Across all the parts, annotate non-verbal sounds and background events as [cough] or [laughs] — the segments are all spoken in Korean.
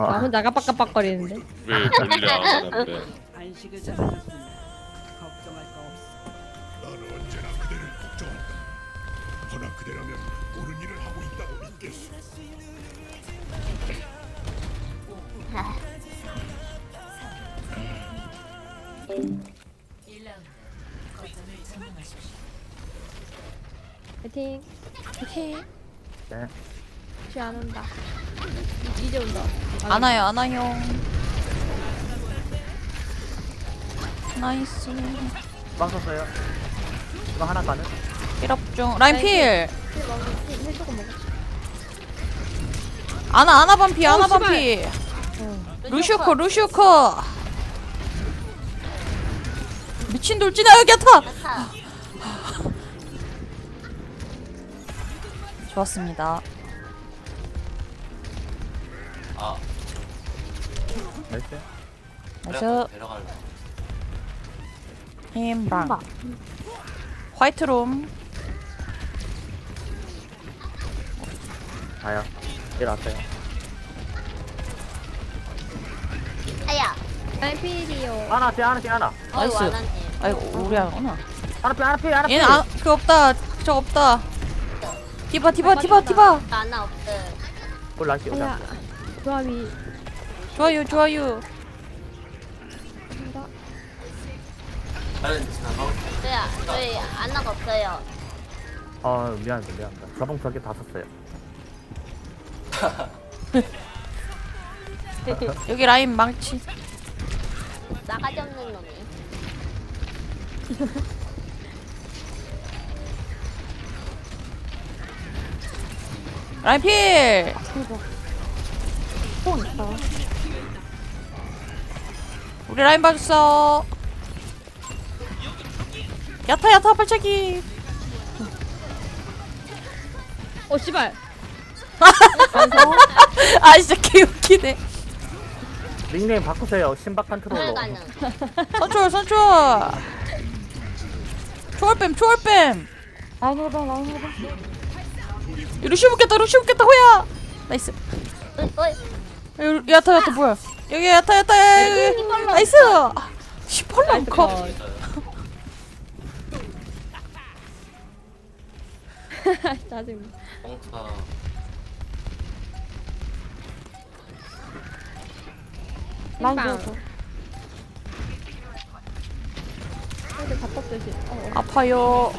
나 아, 혼자 깜빡깜빡거리는데. 왜 돌려 안 하는데 안식을 잘하셨습니다. 걱정할 거 없어. 나는 언제나 그대를 걱정한다. 허나 그대라면 옳은 일을 하고 있다고 믿겠소. 파이팅. 파이팅. 네. 쉬안 온다. 이- 이제 온다. 안 와요, 안 와요. 나이스. 빵 썼어요. 이거 하나 가는? 1업 중. 라인 필. 힐힐 조금. 아나, 아나 반피, 아나. 반피. 루슈커, 루슈커. 미친 돌진아, 여기 야타! 좋았습니다. 나이스. 나이스. 데려갈래 힘방. 화이트룸. 가요. 일어났어요. 아야. 필이요. 하나, 뒤 하나, 뒤 하나. 나이스. 아이고, 우리 하나. 하나 피, 하나 피, 하나 피. 얘는 아, 그거 없다. 저거 없다. 디바, 디바, 디바, 디바. 나나 없음. 올 라이스 오자. 아야. 조합이. 좋아요, 좋아요. 다른 지나가 저희, 저희 안나가 없어요. 어, 미안합니다, 미안합니다. 저번 저기 다 썼어요. [laughs] 여기 라인 망치. 싸가지 없는 놈이. 라인 필. 뽕 있어. 우리 라인 봐줬어. 야타, 야타, 발차기. 어, 씨발. [laughs] 아, 진짜 개웃기네. 닉네임 바꾸세요. 신박 컨트롤러. 가능. 선출, 선출. 초월뱀, 초월뱀. 라인 해봐, 라인 해봐. 루시 붙겠다, 루시 붙겠다, 호야. 나이스. 어이, 어이. 여기 야타, 야타, 뭐야. 여기 야타, 야타, 여기. 나이스. 시펄럼 컵. [laughs] 짜증나. 뻥차 라인 줘줘. 애들 다 떴듯이. 어, 어. 아파요.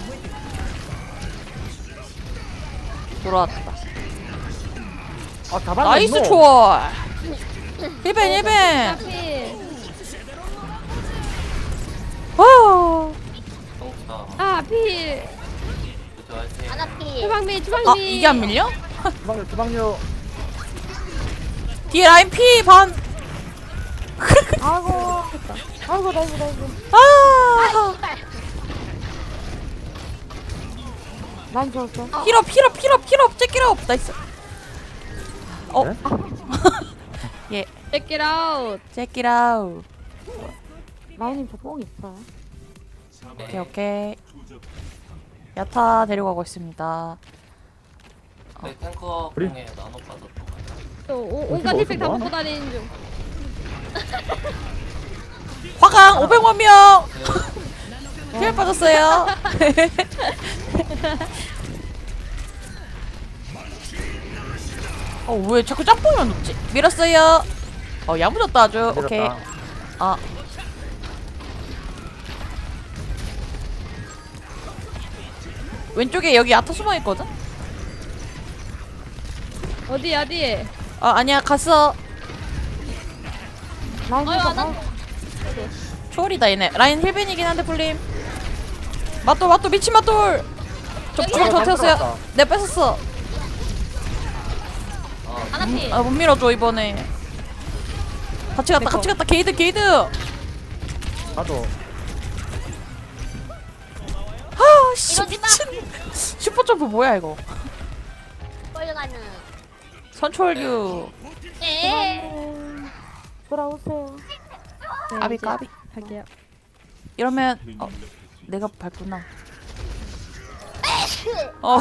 돌아왔다. 아. 나이스. 초월. 1벤, 1벤. 필. 와. 뻥차 아, 필. 화이팅 하나피. 주방미, 주방미. 아, 이게 안 밀려? 주방류, 주방류. 뒤에 라인 피 반. 아이고. 아이고, 나이고, 나이고. 아. 라인 줬어. 힐업, 힐업, 힐업, 힐업, 잭힐업. 나이스. 어. 네? [laughs] 예, Check it out. 잭힐아웃. 라인님 저 뽕 있어요. 오케이, 오케이. 야타 데려가고 있습니다. 네 탱커 공에 나눠 빠졌던 거 같아 또 오- 온갖 힐팩 다뭐 먹고 다니는 중. [laughs] 화강 500만 명. [laughs] 힐 빠졌어요. [laughs] 어, 왜 자꾸 짬뽕만 넣지? 밀었어요. 어, 야무졌다 아주. 오케이. 아. 왼쪽에 여기 야타 숨어 있거든. 어디, 어디? 아, 아니야. 갔어. 안 라인. 초월이다 얘네. 라인 힐빈이긴 한데 풀림. 맞돌 맞돌 미친 맞돌. 더 태웠어요. 내 뺏었어. 하나 피. 아 못 밀어줘 이번에. 같이 갔다 같이 갔다 게이드 게이드. 나도. 아씨 미친. 슈퍼 점프 뭐야 이거? 끌려가는. 선초월류. 에. 돌아오세요. 네, 까비 이제 까비. 갈게요. 이러면 어, 내가 밟구나. 어아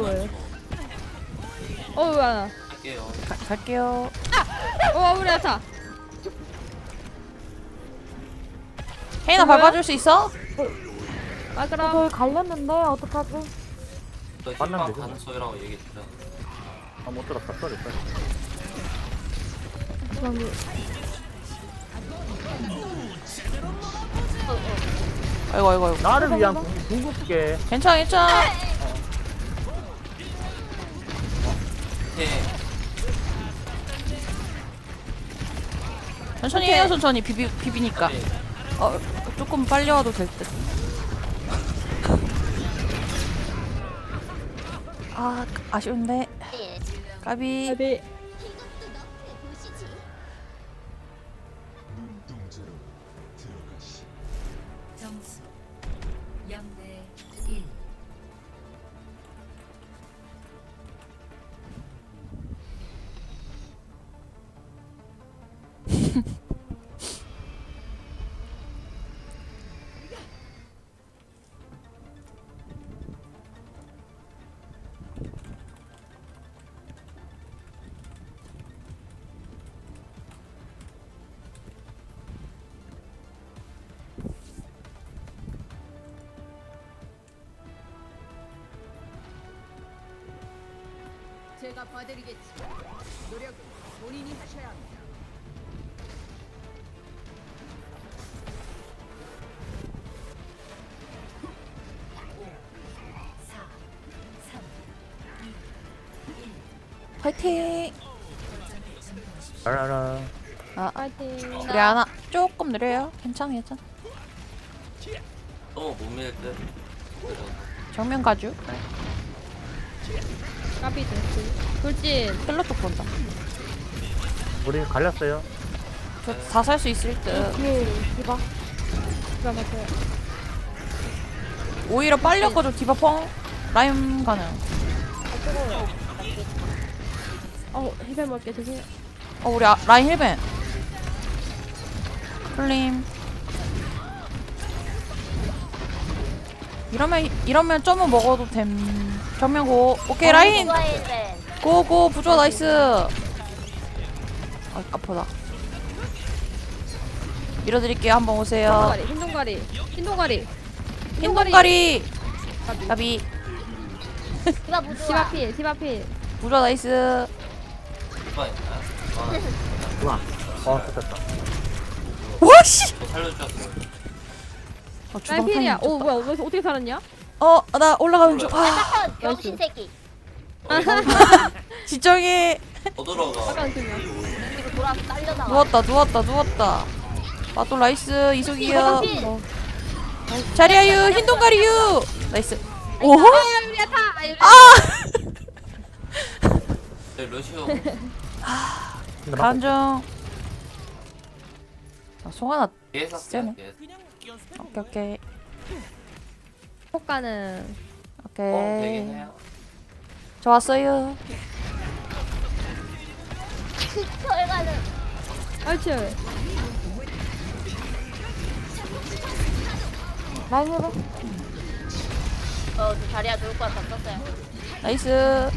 왜요? 어우, 아. 할게요 가, 갈게요. 우리 야타. 혜인아 뭐야? 밟아줄 수 있어? 아 그럼. 저희 갈렸는데 어떡하지? 너 만나면 힙합 되죠. 가는 소리라고 얘기했죠. 아못 들었어 쏘리 쏘리 아이고 아이고 아이고 나를 위한 궁극게 괜찮아 괜찮아 천천히 해요 천천히 비비, 비비니까. 어 조금 빨리 와도 될 듯. 아 아쉬운데. 예. 까비. 네. 제가 봐드리겠지. 노력은 본인이 하셔야 합니다. 파이팅. 라라라 파이팅. 우리 하나 조금 느려요. 괜찮아 괜찮아. 너무 못 밀 듯. 정면 가주 까비 됐지. 돌진. 힐러 쪽 본다. 우리 갈렸어요. 저 다 살 수 있을 듯. 뒤에 디바. 기가 막혀요. 오히려 빨리 꺾어줘 디바 펑. 라임 가능 어 힐벤 먹게 주세요. 어 우리 아, 라인 힐벤 클림 이러면 이러면 점은 먹어도 됨 정면 고 오케이 라인 좋아했는데. 고고 부조 나이스 아, 아프다 밀어드릴게요 한번 오세요 흰동가리. 흰동가리. 흰동가리. 흰동가리 가비 디바 부조화. 디바필. 디바필. 부조 나이스 있나요? 아, 우와 어 됐다 와씨 저 살려주셨어요. 어, 라이필이야. 주방 오 뭐야? 왜 어떻게 살았냐? 어 나 올라가는 중 아, 컷 병신 새끼. 지정이 더 들어가. 잠깐 그냥. 뒤로 돌아서 딸려 나와. 누웠다 누웠다 누웠다 마또 나이스 이속이요 필. 어. 자리야유 흰 동가리유 나이스 오호 야타. 아 네, 러시오. [laughs] 간중 아, 송하나 뒤에서 세네. 뒤에서. 오케이 오케이 되긴 오케이 해요. 결과는 아이치. 라인 힐벤. 어, 저 자리야 좋을 것 같아. 썼어요. 나이스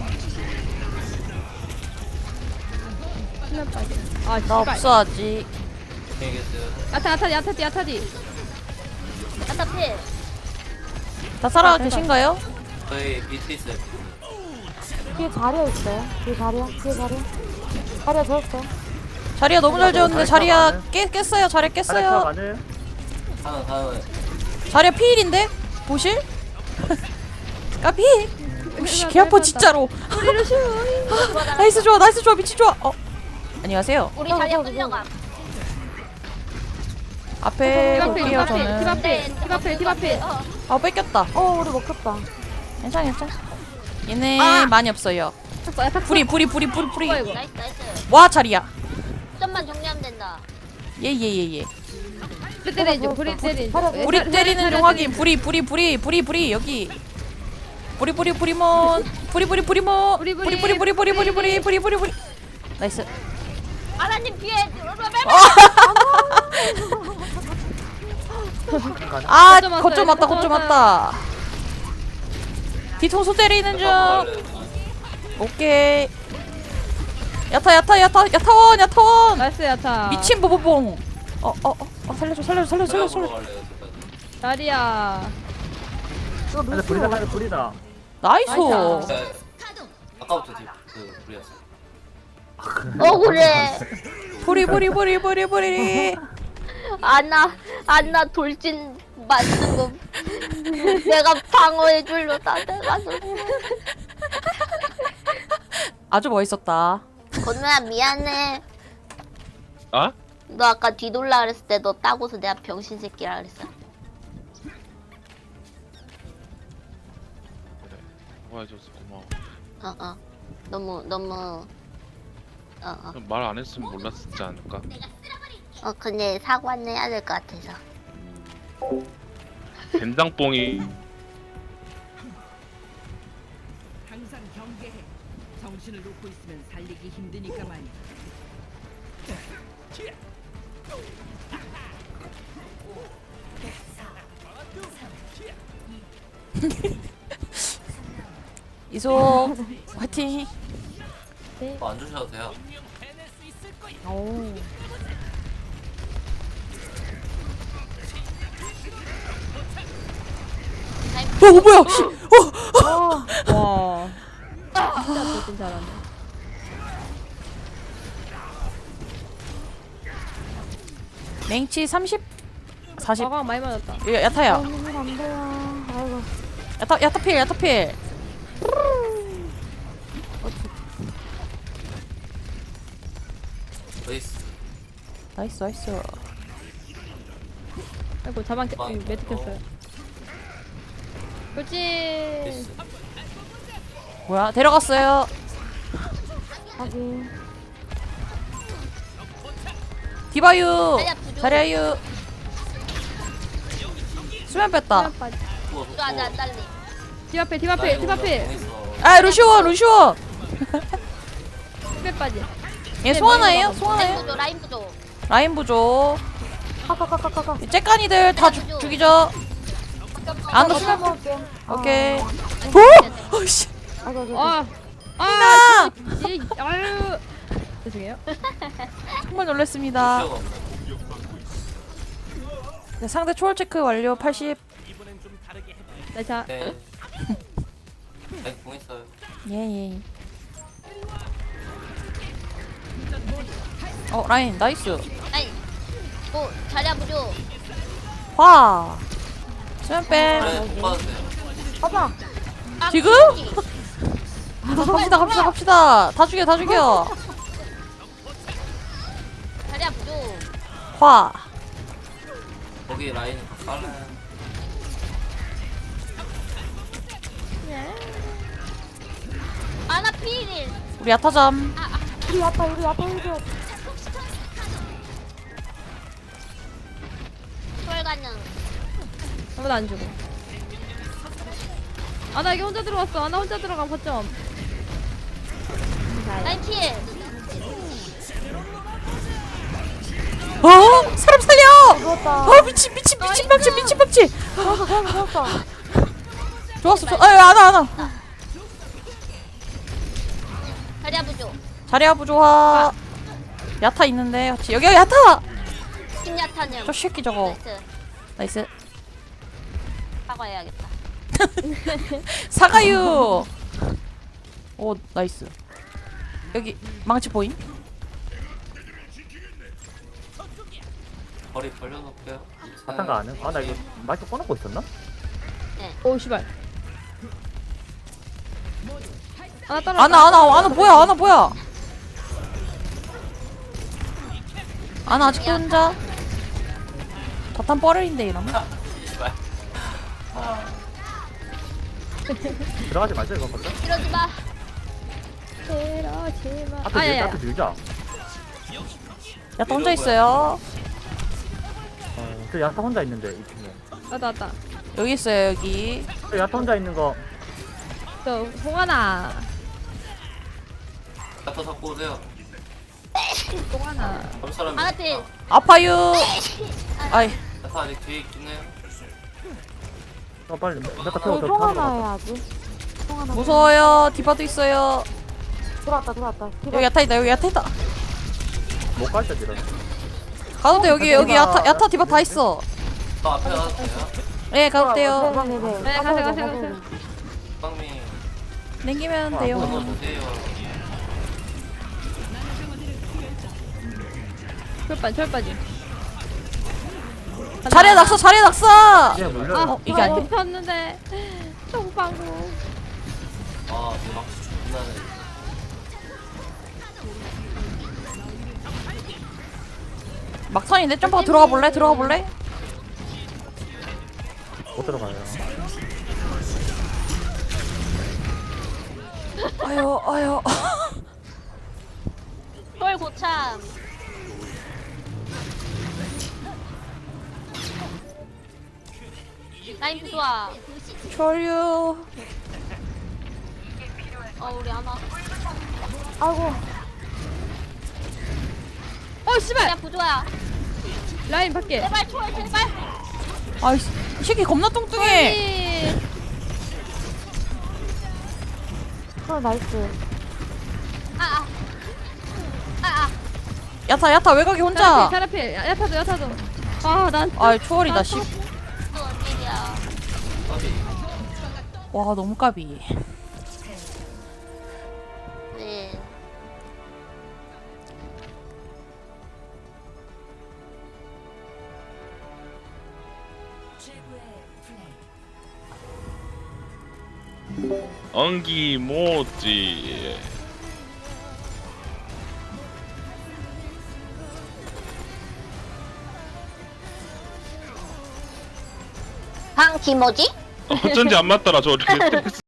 수면 빠지. 아 나 씨발. 없어 아직 안녕히 계세요. 야타 야타디. 아따 필. 다 살아가 계신가요? 저희 밑에 있어요. 뒤에 자리야 있어요. 뒤에 자리야. 뒤에 자리야. 자리야 저었어. 자리야 너무 잘 지었는데 자리야. 깨, 깼어요 자리야 하나 깼어요 하나 다음에 자리야 피일인데? 보실? [laughs] 까비 씨, 개 아파 진짜로 [laughs] 나이스 좋아 나이스 좋아 미치 좋아 어 안녕하세요 우리 자리야 끌려가. 앞에. 볼게요. 저는. 디바필. 디바필. 어, 아 뺏겼다 어 우리 먹혔다. 괜찮아 괜찮아 얘네 많이 없어요 야타. 불이 불이 불이 불이 불이. 나이스, 나이스. 와 자리야 점만 정리하면 된다. 예예예예 불 때리는 중. 불이 때리는 중. 자리야, 불이 때리는 중 확인 불이 불이 불이 불이 불이 여기 불이 불이 불이몬 불이 불이 불이몬 불이, 불이 불이. 불이 불이 불이 불이 불이 불이 불이 나이스 아라님 뒤에. 아 거점 왔어요. 거점 왔다 거점. 왔다 뒤통수 때리는 중 오케이 야타 야타 야타 야타원 야타원 나이스 야타. 미친 보보봉 어 어 어 어, 어, 살려줘 살려줘 살려줘 살려줘 살려줘 자리야. 이거 근데 불이다 나이스 나이스. 네. 아까부터 뒤, 그 불이었어 억울해. 부리 부리 부리 부리 부리 안나 안나 돌진 맞는 거 내가 방어해 줄로 다 돼가서 아주 멋있었다 건우야 미안해. 아? 너 아까 뒤돌라 그랬을 때 너 따고서 내가 병신 새끼라 그랬어. 도와줘서 고마워. 어 어. 너무 너무 어 어. 말 안 했으면 몰랐지 않을까? 어 근데 사과는 해야 될 것 같아서. 된장뽕이 항상 경계해. 정신을 놓고 있으면 살리기 힘드니까 말이야. 이소 화이팅 뭐안 주셔도 돼요. 오. 어 뭐야? 씨. 어. 와. 진짜 돌진 잘하네. 맹치 30 40 가방 많이 맞았다. 이거 야타야. 안 아이고. 야타 야타필 야타필 나이스 나이스 아이고 자방 켜- 어. 이 매트 켰어요. 돌진. 베이스 뭐야 데려갔어요 확인 디바유 자리야, 부족. 자리아유 수면 뺐다 이거 아직 안 달리. 뒷 앞에 뒷 앞에 뒷 앞에. 아 루시오 루시오 뒷에 빠지. 얘? 송하나예요? 라인 부조 라인 부조. 라인 부조 이 째까니들 다 죽, 죽이죠 수면 먹을게 오케이 오! 오! 어이씨 아이고 아이고 아. 나! 아. 이 아유. 죄송해요. [laughs] 정말 없네 네, 상대 초월 체크 완료 80 나 자. 네 네, 공 있어요 예예 어 라인 나이스 뭐 자리야 부조. 화. 수면 빼 그래 못 받았어요 가자 아, 지금? [laughs] 갑시다 갑시다 갑시다. 다 죽여 다 죽여. 자리야 부조. 화. 거기 라인 빨래 아나 필. 우리 야타잠. 우리 아빠 우리 아빠 해줘. 철 가능. 아무도 안 주고. 아나 이게 혼자 들어왔어. 아 나 혼자 들어간 거점. 라인 필. 어 사람 살려 죽었다 어 미친 미친 미친 박치 미친 박치 좋았어 좋았어 좋았어 좋았어 좋 아유 안아 안아 자리야 부조. 자리야 부조화 야타 있는데 같이 여기 야타 김야타님. 저 새끼 저거 나이스. 나이스 사과해야겠다. [laughs] 사가유 오 나이스 여기 망치 보임 거리 벌려놓을게요 바탕 가 안 해? 아나 이거 마이크 꺼놓고 있었나? 오 씨발. 아나 따라. 아나 아나 아나 뭐야 아나 뭐야 아나 아직도 혼자 바탄 뻘을인데 이러면 들어가지 말자 이거 먼저 이러지 마. 이러지 마. 앞에 밀자 아야야. 앞에 밀자 야타 혼자 있어요 어, 저 야타 혼자 있는데 이 팀에 왔다 왔다. 여기 있어요 여기 저 야타 혼자 있는 거 저 홍하나. 야타 잡고 오세요 홍하나. 사람이. 아파요 [laughs] 아이 야타 아직 뒤에 있긴 해요 어, 빨리 저희 태워 저 통화나 타고 해야지 무서워요 디바도 있어요 들어왔다 들어왔다 디바 여기 야타 있다 여기 야타 있다 못 가죠 이런. 가도 돼 여기 여기 야타 야타 디바 다 있어 저 앞에 가도 돼요? 네 가도 돼요 네네네 네, 가세요, 가세요, 가세요. 빵미 냉기면 돼요. 철반 철반이. 자리에 낙서 자리에 낙서 이제 물려. 아 어, 이게 안 돼? 폈는데 똥방구. 아, 내 막수 존나네. 막판인데 점프가 들어가 볼래 들어가 볼래 못 들어가요. 아유 아유 헐 고참. 라인 좋아. 졸유 어 우리 하나. 아이고 어 씨발 야 부조야. 라인 밖에. 제발 초월 제발. 아이 이 새끼 겁나 뚱뚱해 이어 나이스 아 아. 아 아. 야타 야타 외곽이 혼자 야타도 야타도. 아난 아이 초월이다 씨. 와 너무 까비 네. 엉기 모찌. 방 김어지? 어쩐지 안 맞더라 저 리프렉스 [laughs]